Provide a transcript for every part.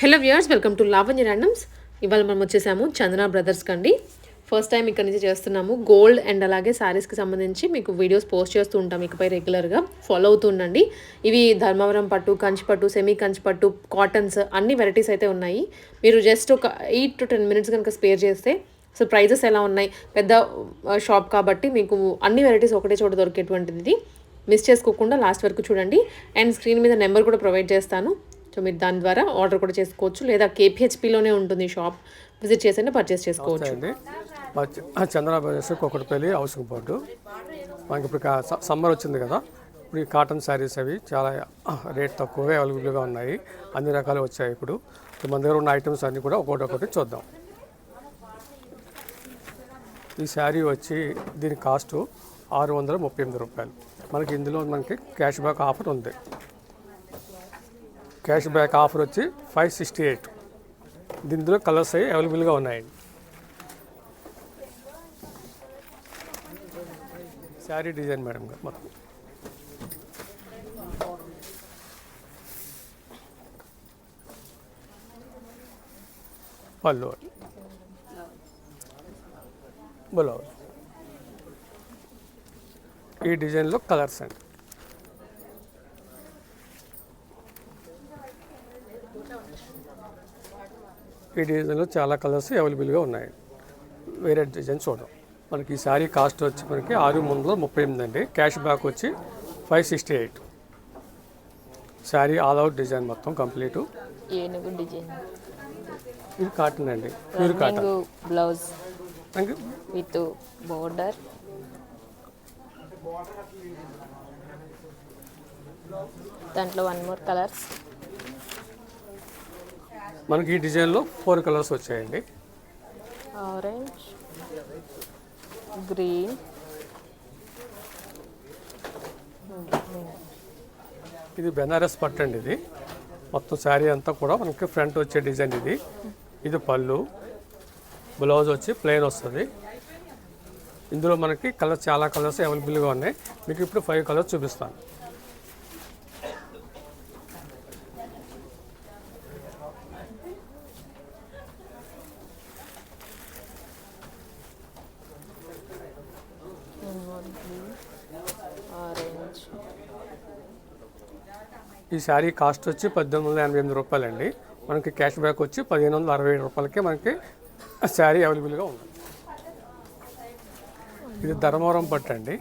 Hello viewers welcome to Lavanya randoms ఇవాళ మనం వచ్చేసాము చందన బ్రదర్స్కి అండి ఫస్ట్ టైం ఇక్కడ నుంచి చేస్తున్నాము గోల్డ్ అండ్ అలాగే శారీస్కి సంబంధించి మీకు వీడియోస్ పోస్ట్ చేస్తూ ఉంటాం ఇకపై రెగ్యులర్గా ఫాలో అవుతూ ఉండండి. ఇవి ధర్మవరం పట్టు కంచి పట్టు సెమీ కంచి పట్టు కాటన్స్ అన్ని వెరైటీస్ అయితే ఉన్నాయి. మీరు జస్ట్ ఒక ఎయిట్ టు టెన్ మినిట్స్ కనుక స్పేర్ చేస్తే సో ప్రైజెస్ ఎలా ఉన్నాయి? పెద్ద షాప్ కాబట్టి మీకు అన్ని వెరైటీస్ ఒకటే చోట దొరికేటువంటిది. ఇది మిస్ చేసుకోకుండా లాస్ట్ వరకు చూడండి. అండ్ స్క్రీన్ మీద నెంబర్ కూడా ప్రొవైడ్ చేస్తాను. సో మీరు దాని ద్వారా ఆర్డర్ కూడా చేసుకోవచ్చు. లేదా కేపీహెచ్పిలోనే ఉంటుంది షాప్. విజిట్ చేసైనా పర్చేస్ చేసుకోవచ్చు. చంద్రబాబు మా చంద్ర బ్రదర్స్ హౌసింగ్ బోర్డు. మనకి ఇప్పుడు స- సమ్మర్ వచ్చింది కదా. ఇప్పుడు ఈ కాటన్ శారీస్ అవి చాలా రేట్ తక్కువగా అవైలబుల్గా ఉన్నాయి. అన్ని రకాలు వచ్చాయి ఇప్పుడు. మన దగ్గర ఉన్న ఐటమ్స్ అన్నీ కూడా ఒకటి ఒకటి చూద్దాం. ఈ శారీ వచ్చి దీని కాస్ట్ ఆరు వందల ముప్పై ఎనిమిది రూపాయలు. మనకి ఇందులో మనకి క్యాష్ బ్యాక్ ఆఫర్ ఉంది. క్యాష్ బ్యాక్ ఆఫర్ వచ్చి ఫైవ్ సిక్స్టీ ఎయిట్. దీంట్లో కలర్స్ అవి అవైలబుల్గా ఉన్నాయండి శారీ డిజైన్ మేడం గారు మొత్తం. పళ్ళు బ్లౌజ్. ఈ డిజైన్లో కలర్స్ అండి. ఈ డిజైన్లో చాలా కలర్స్ అవైలబుల్గా ఉన్నాయి. వేరే డిజైన్ చూద్దాం మనకి ఈ శారీ కాస్ట్ వచ్చి మనకి ఆరు వందల ముప్పై ఎనిమిది అండి. క్యాష్ బ్యాక్ వచ్చి five sixty eight. Sari all out design మొత్తం కంప్లీట్. ఏనుగు డిజైన్. ఇది కాటన్ అండి. Pure cotton. Blouse. With border. దాంట్లో వన్ మోర్ కలర్స్. మనకి ఈ డిజైన్లో ఫోర్ కలర్స్ వచ్చాయండి. ఆరెంజ్ గ్రీన్ ఇది బెనారస్ పట్టు అండి ఇది. మొత్తం శారీ అంతా కూడా మనకి ఫ్రంట్ వచ్చే డిజైన్ ఇది. ఇది పళ్ళు బ్లౌజ్ వచ్చి ప్లెయిన్ వస్తుంది. ఇందులో మనకి కలర్స్ చాలా కలర్స్ అవైలబుల్గా ఉన్నాయి. మీకు ఇప్పుడు ఫైవ్ కలర్స్ చూపిస్తాను ఆరెంజ్ ఈ శారీ కాస్ట్ వచ్చి పద్దెనిమిది వందల ఎనభై ఎనిమిది రూపాయలండి. మనకి క్యాష్ బ్యాక్ వచ్చి పదిహేను వందల అరవై ఏడు రూపాయలకి మనకి శారీ అవైలబుల్గా ఉంది. ఇది ధర్మవరం పట్టు అండి.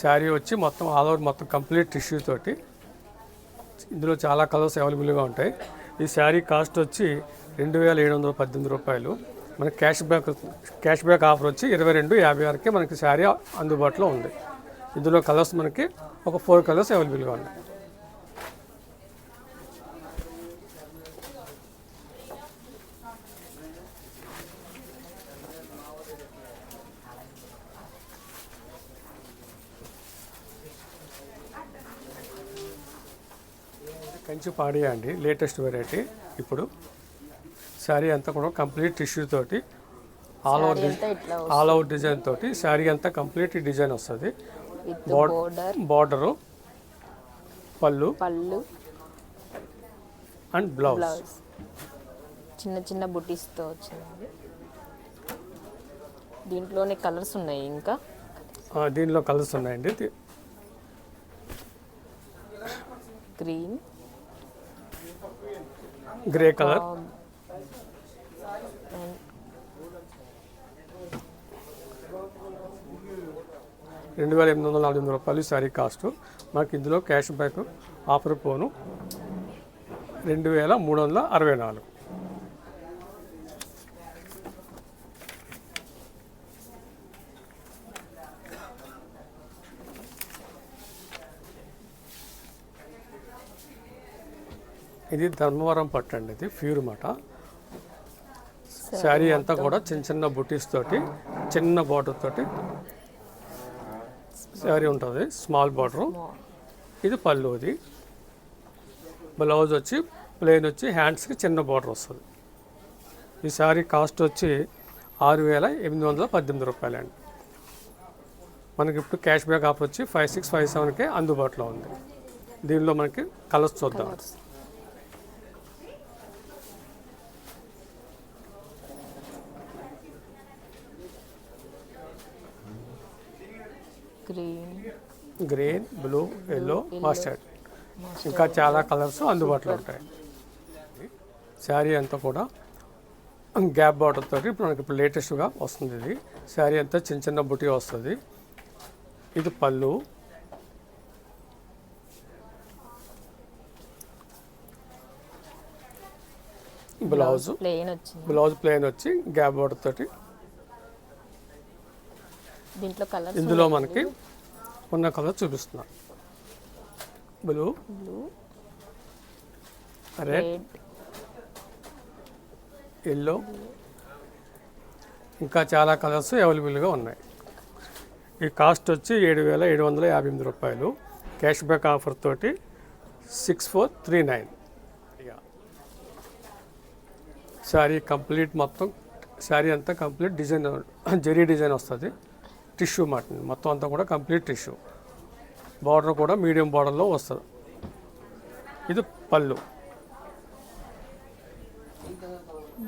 శారీ వచ్చి మొత్తం ఆల్ ఓవర్ మొత్తం కంప్లీట్ టిష్యూ తోటి ఇందులో చాలా కలర్స్ అవైలబుల్గా ఉంటాయి. ఈ శారీ కాస్ట్ వచ్చి రెండు వేల ఏడు వందల పద్దెనిమిది రూపాయలు. మనకి cash back cash back offer వచ్చి ఇరవై రెండు యాభై ఆరుకే మనకి శారీ అందుబాటులో ఉంది. ఇందులో కలర్స్ మనకి ఒక ఫోర్ కలర్స్ అవైలబుల్గా ఉన్నాయి. కంచి పాడియా అండి లేటెస్ట్ వెరైటీ ఇప్పుడు శారీ అంతా కూడా కంప్లీట్ టిష్యూ తోటి all over all out design తోటి శారీ అంతా కంప్లీట్ డిజైన్ వస్తుంది. బోర్డర్. బార్డరు పళ్ళు పళ్ళు. And blouse. చిన్న చిన్న బుటీస్తో వచ్చింది దీంట్లోనే కలర్స్ ఉన్నాయి ఇంకా. దీనిలో కలర్స్ ఉన్నాయండి. గ్రీన్. Grey colour. రెండు వేల ఎనిమిది వందల నలభై ఎనిమిది రూపాయలు శారీ కాస్ట్ మనకి ఇందులో క్యాష్ బ్యాక్ ఆఫర్ పోను రెండు వేల మూడు వందల అరవై నాలుగు. ఇది ధర్మవరం పట్టు అండి ఇది ప్యూర్ మాట. శారీ అంతా కూడా చిన్న చిన్న బుటీస్ తోటి చిన్న బార్డర్ తోటి శారీ ఉంటుంది. Small border. ఇది పళ్ళు ఇది బ్లౌజ్ వచ్చి ప్లెయిన్ వచ్చి హ్యాండ్స్కి చిన్న బార్డర్ వస్తుంది. ఈ శారీ కాస్ట్ వచ్చి ఆరు వేల ఎనిమిది వందల పద్దెనిమిది రూపాయలండి. మనకి ఇప్పుడు క్యాష్ బ్యాక్ ఆఫర్ వచ్చి ఫైవ్ సిక్స్ ఫైవ్ సెవెన్కే అందుబాటులో ఉంది. దీనిలో మనకి కలర్స్ చూద్దాం. Green green blue yellow mustard ఇంకా చాలా కలర్స్ అందుబాటులో ఉంటాయి. శారీ అంతా కూడా గ్యాప్ బార్డర్ తోటి ఇప్పుడు మనకి ఇప్పుడు లేటెస్ట్గా వస్తుంది ఇది. శారీ అంతా చిన్న చిన్న బుటీ వస్తుంది. ఇది పళ్ళు. బ్లౌజ్ బ్లౌజ్ ప్లెయిన్ వచ్చి గ్యాప్ బార్డర్ తోటి దీంట్లో కలర్స్ ఇందులో మనకి ఉన్న కలర్ చూపిస్తున్నా. Blue blue red red yellow ఇంకా చాలా కలర్స్ అవైలబుల్గా ఉన్నాయి. ఈ కాస్ట్ వచ్చి ఏడు వేల ఏడు వందల యాభై ఎనిమిది రూపాయలు. క్యాష్ బ్యాక్ ఆఫర్ తోటి six four three nine sari complete మొత్తం శారీ అంతా కంప్లీట్ డిజైన్ జెరీ డిజైన్ వస్తుంది. టిష్యూ మాట మొత్తం అంతా కూడా కంప్లీట్ టిష్యూ. బార్డర్ కూడా మీడియం బార్డర్లో వస్తుంది. ఇది పళ్ళు.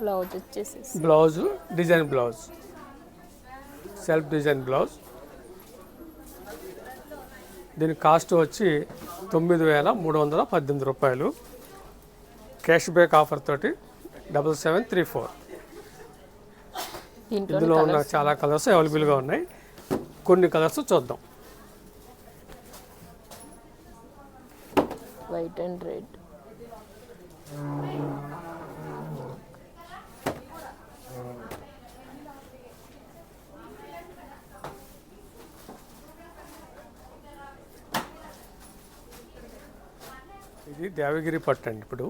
బ్లౌజ్ వచ్చేసేసి. Blouse design blouse. Self design blouse. దీని కాస్ట్ వచ్చి తొమ్మిది వేల మూడు వందల పద్దెనిమిది రూపాయలు. క్యాష్ బ్యాక్ ఆఫర్ తోటి డబల్ సెవెన్ త్రీ ఫోర్. ఇందులో ఉన్న చాలా కలర్స్ అవైలబుల్గా ఉన్నాయి. కొన్ని కలర్స్ చూద్దాం. వైట్ అండ్ రెడ్ ఇది దేవగిరి పట్టు అండి ఇప్పుడు.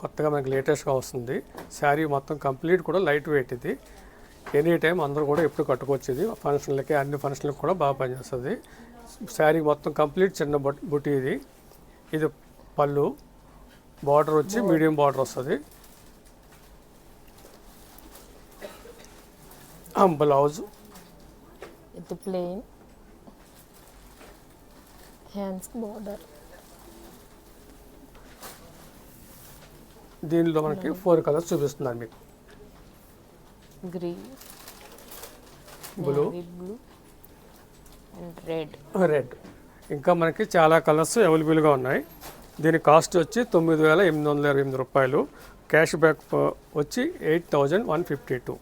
కొత్తగా మనకి లేటెస్ట్గా వస్తుంది. శారీ మొత్తం కంప్లీట్ కూడా లైట్ వెయిట్ ఇది. ఎనీ టైం అందరూ కూడా ఎప్పుడు కట్టుకోవచ్చు ఇది ఫంక్షన్లకి అన్ని ఫంక్షన్లకు కూడా బాగా పనిచేస్తుంది. శారీ మొత్తం కంప్లీట్ చిన్న బొట్ బుట్టి ఇది. ఇది పళ్ళు బార్డర్ వచ్చి మీడియం బార్డర్ వస్తుంది. బ్లౌజ్. ఇది ప్లెయిన్. హ్యాండ్స్ బార్డర్ దీనిలో మనకి ఫోర్ కలర్స్ చూపిస్తున్నారు మీకు. Green blue blue and red red ఇంకా మనకి చాలా కలర్స్ అవైలబుల్గా ఉన్నాయి. దీని కాస్ట్ వచ్చి తొమ్మిది వేల ఎనిమిది వందల ఇరవై ఎనిమిది రూపాయలు. క్యాష్ బ్యాక్ వచ్చి eight thousand one fifty two.